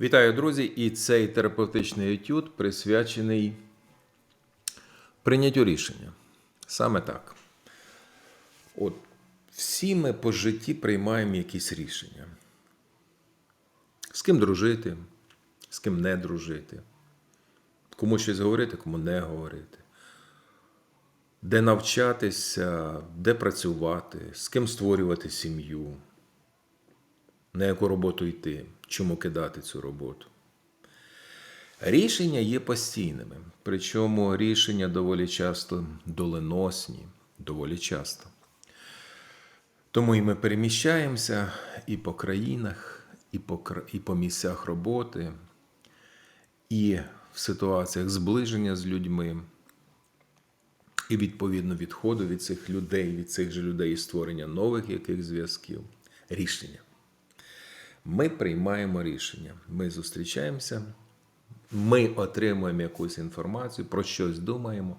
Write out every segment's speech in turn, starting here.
Вітаю, друзі! І цей терапевтичний етюд присвячений прийняттю рішення. Саме так. От всі ми по житті приймаємо якісь рішення. З ким дружити, з ким не дружити, кому щось говорити, кому не говорити. Де навчатися, де працювати, з ким створювати сім'ю, на яку роботу йти, чому кидати цю роботу. Рішення є постійними, причому рішення доволі часто доленосні, доволі часто. Тому і ми переміщаємося і по країнах, і по, і по місцях роботи, і в ситуаціях зближення з людьми, і відповідно відходу від цих людей, від цих же людей і створення нових яких зв'язків. Рішення. Ми приймаємо рішення. Ми зустрічаємося, ми отримуємо якусь інформацію, про щось думаємо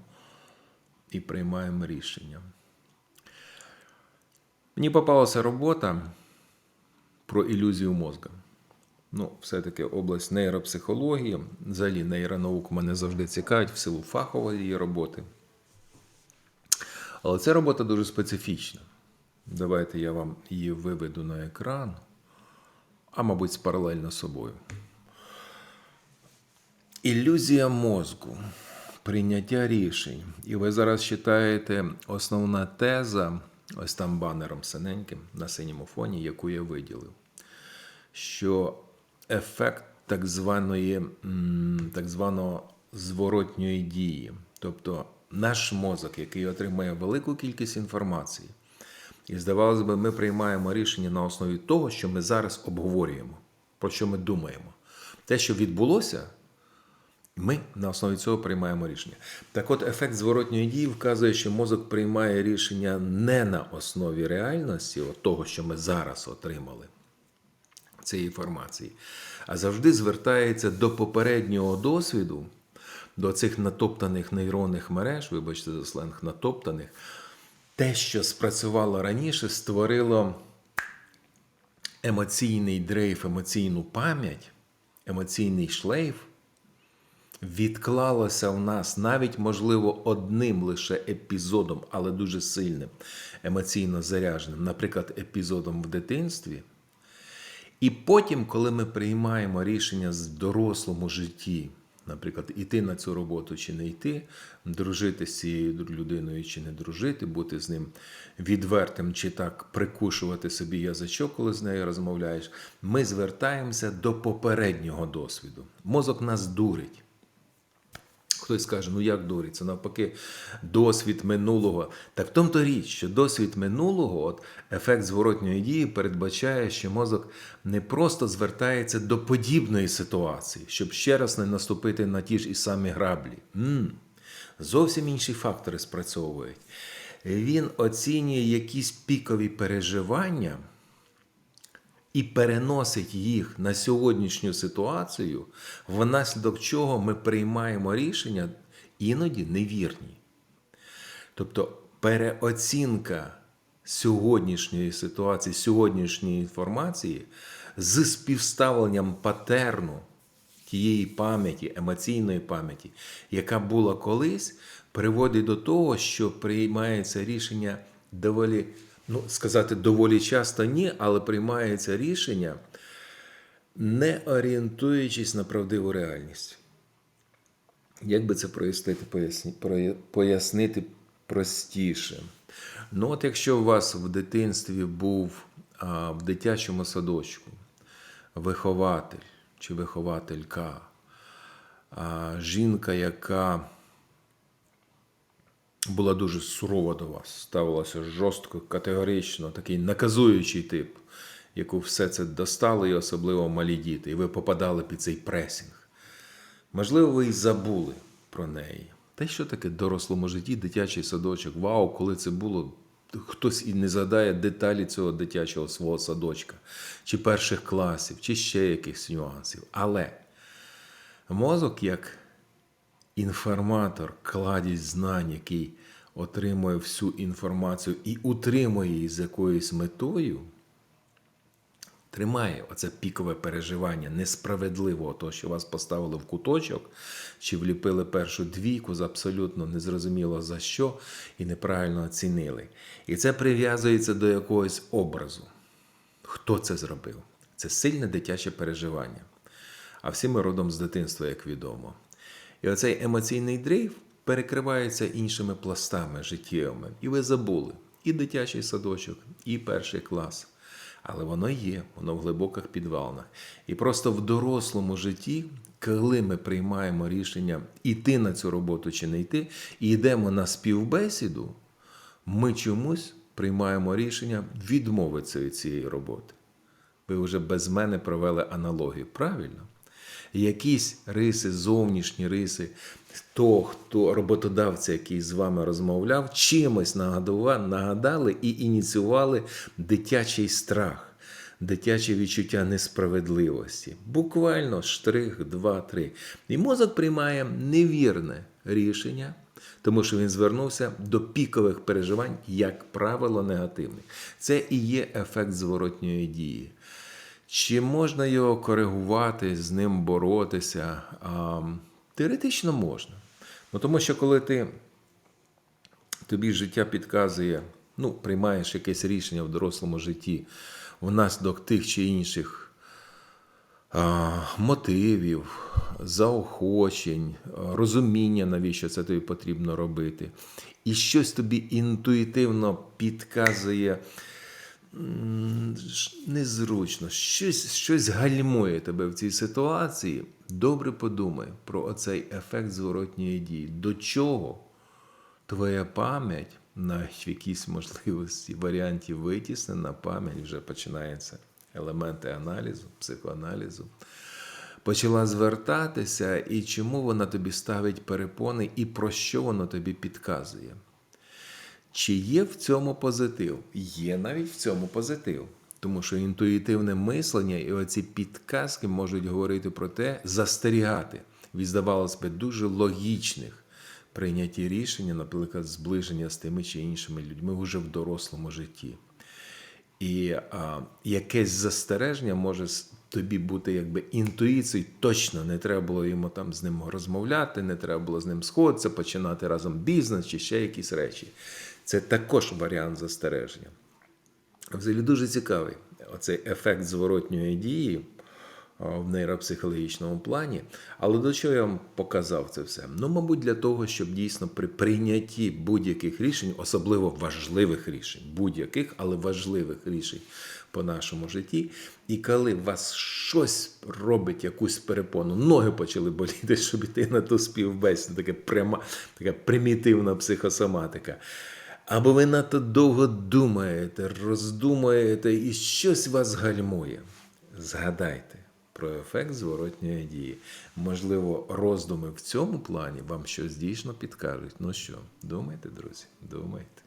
і приймаємо рішення. Мені попалася робота про ілюзію мозга. Ну, все-таки область нейропсихології, взагалі нейронаук мене завжди цікавить в силу фахової її роботи. Але ця робота дуже специфічна. Давайте я вам її виведу на екран, а мабуть, паралельно собою. Ілюзія мозку, прийняття рішень. І ви зараз читаєте основна теза, ось там банером синеньким на синьому фоні, яку я виділив, що ефект так званої, так званого зворотньої дії, тобто наш мозок, який отримує велику кількість інформації, і здавалося б, ми приймаємо рішення на основі того, що ми зараз обговорюємо, про що ми думаємо. Те, що відбулося, ми на основі цього приймаємо рішення. Так от, ефект зворотньої дії вказує, що мозок приймає рішення не на основі реальності, от того, що ми зараз отримали цієї інформації, а завжди звертається до попереднього досвіду, до цих натоптаних нейронних мереж, вибачте за сленг, натоптаних, те, що спрацювало раніше, створило емоційний дрейф, емоційну пам'ять, емоційний шлейф, відклалося в нас навіть, можливо, одним лише епізодом, але дуже сильним, емоційно заряженим, наприклад, епізодом в дитинстві. І потім, коли ми приймаємо рішення в дорослому житті, наприклад, іти на цю роботу чи не йти, дружити з цією людиною чи не дружити, бути з ним відвертим чи так прикушувати собі язичок, коли з нею розмовляєш, ми звертаємося до попереднього досвіду. Мозок нас дурить. Хтось скаже, ну як дурить? Це навпаки досвід минулого. Так в тому то річ, що досвід минулого, от ефект зворотньої дії, передбачає, що мозок не просто звертається до подібної ситуації, щоб ще раз не наступити на ті ж і самі граблі. м Зовсім інші фактори спрацьовують. Він оцінює якісь пікові переживання і переносить їх на сьогоднішню ситуацію, внаслідок чого ми приймаємо рішення іноді невірні. Тобто переоцінка сьогоднішньої ситуації, сьогоднішньої інформації з співставленням патерну тієї пам'яті, емоційної пам'яті, яка була колись, приводить до того, що приймається рішення доволі, ну, сказати, доволі часто ні, але приймається рішення, не орієнтуючись на правдиву реальність. Як би це прояснити, пояснити простіше? Ну, от якщо у вас в дитинстві був а, в дитячому садочку вихователь чи вихователька, а, жінка, яка була дуже сурова до вас, ставилася жорстко, категорично, такий наказуючий тип, яку все це достало, і особливо малі діти, і ви попадали під цей пресінг. Можливо, ви і забули про неї. Та й що таке дорослому житті, дитячий садочок? Вау, коли це було. Хтось і не згадає деталі цього дитячого свого садочка, чи перших класів, чи ще якихось нюансів. Але мозок, як інформатор, кладість знань, який отримує всю інформацію і утримує її з якоюсь метою, тримає оце пікове переживання несправедливого, того, що вас поставили в куточок, чи вліпили першу двійку з абсолютно незрозуміло за що і неправильно оцінили. І це прив'язується до якогось образу. Хто це зробив? Це сильне дитяче переживання. А всі ми родом з дитинства, як відомо. І оцей емоційний дрейф перекривається іншими пластами життєвими. І ви забули і дитячий садочок, і перший клас. Але воно є, воно в глибоких підвалинах. І просто в дорослому житті, коли ми приймаємо рішення йти на цю роботу чи не йти, і йдемо на співбесіду, ми чомусь приймаємо рішення відмовитися від цієї роботи. Ви вже без мене провели аналогію. Правильно? Якісь риси, зовнішні риси, того, хто роботодавця, який з вами розмовляв, чимось нагадува- нагадали і ініціювали дитячий страх, дитяче відчуття несправедливості. Буквально штрих, два, три. І мозок приймає невірне рішення, тому що він звернувся до пікових переживань, як правило, негативних. Це і є ефект зворотньої дії. Чи можна його коригувати, з ним боротися? Теоретично можна. Ну, тому що коли ти тобі життя підказує, ну, приймаєш якесь рішення в дорослому житті внаслідок тих чи інших мотивів, заохочень, розуміння, навіщо це тобі потрібно робити, і щось тобі інтуїтивно підказує незручно, щось, щось гальмує тебе в цій ситуації, добре подумай про оцей ефект зворотньої дії. До чого твоя пам'ять, навіть в якійсь можливості варіанті витіснена пам'ять, вже починаються елементи аналізу, психоаналізу. Почала звертатися, і чому вона тобі ставить перепони, і про що воно тобі підказує. Чи є в цьому позитив? Є навіть в цьому позитив. Тому що інтуїтивне мислення і оці підказки можуть говорити про те, застерігати від, здавалось би, дуже логічних прийняті рішення, наприклад, зближення з тими чи іншими людьми вже в дорослому житті. І а, якесь застереження може тобі бути якби інтуїцією. Точно не треба було йому там з ним розмовляти, не треба було з ним сходитися, починати разом бізнес чи ще якісь речі. Це також варіант застереження. Взагалі дуже цікавий оцей ефект зворотньої дії в нейропсихологічному плані. Але до чого я вам показав це все? Ну, мабуть, для того, щоб дійсно при прийнятті будь-яких рішень, особливо важливих рішень, будь-яких, але важливих рішень по нашому житті, і коли вас щось робить якусь перепону, ноги почали боліти, щоб іти на ту співбесіду, така пряма, така примітивна психосоматика. Або ви надто довго думаєте, роздумуєте і щось вас гальмує. Згадайте про ефект зворотньої дії. Можливо, роздуми в цьому плані вам щось дійсно підкажуть. Ну що, думайте, друзі, думайте.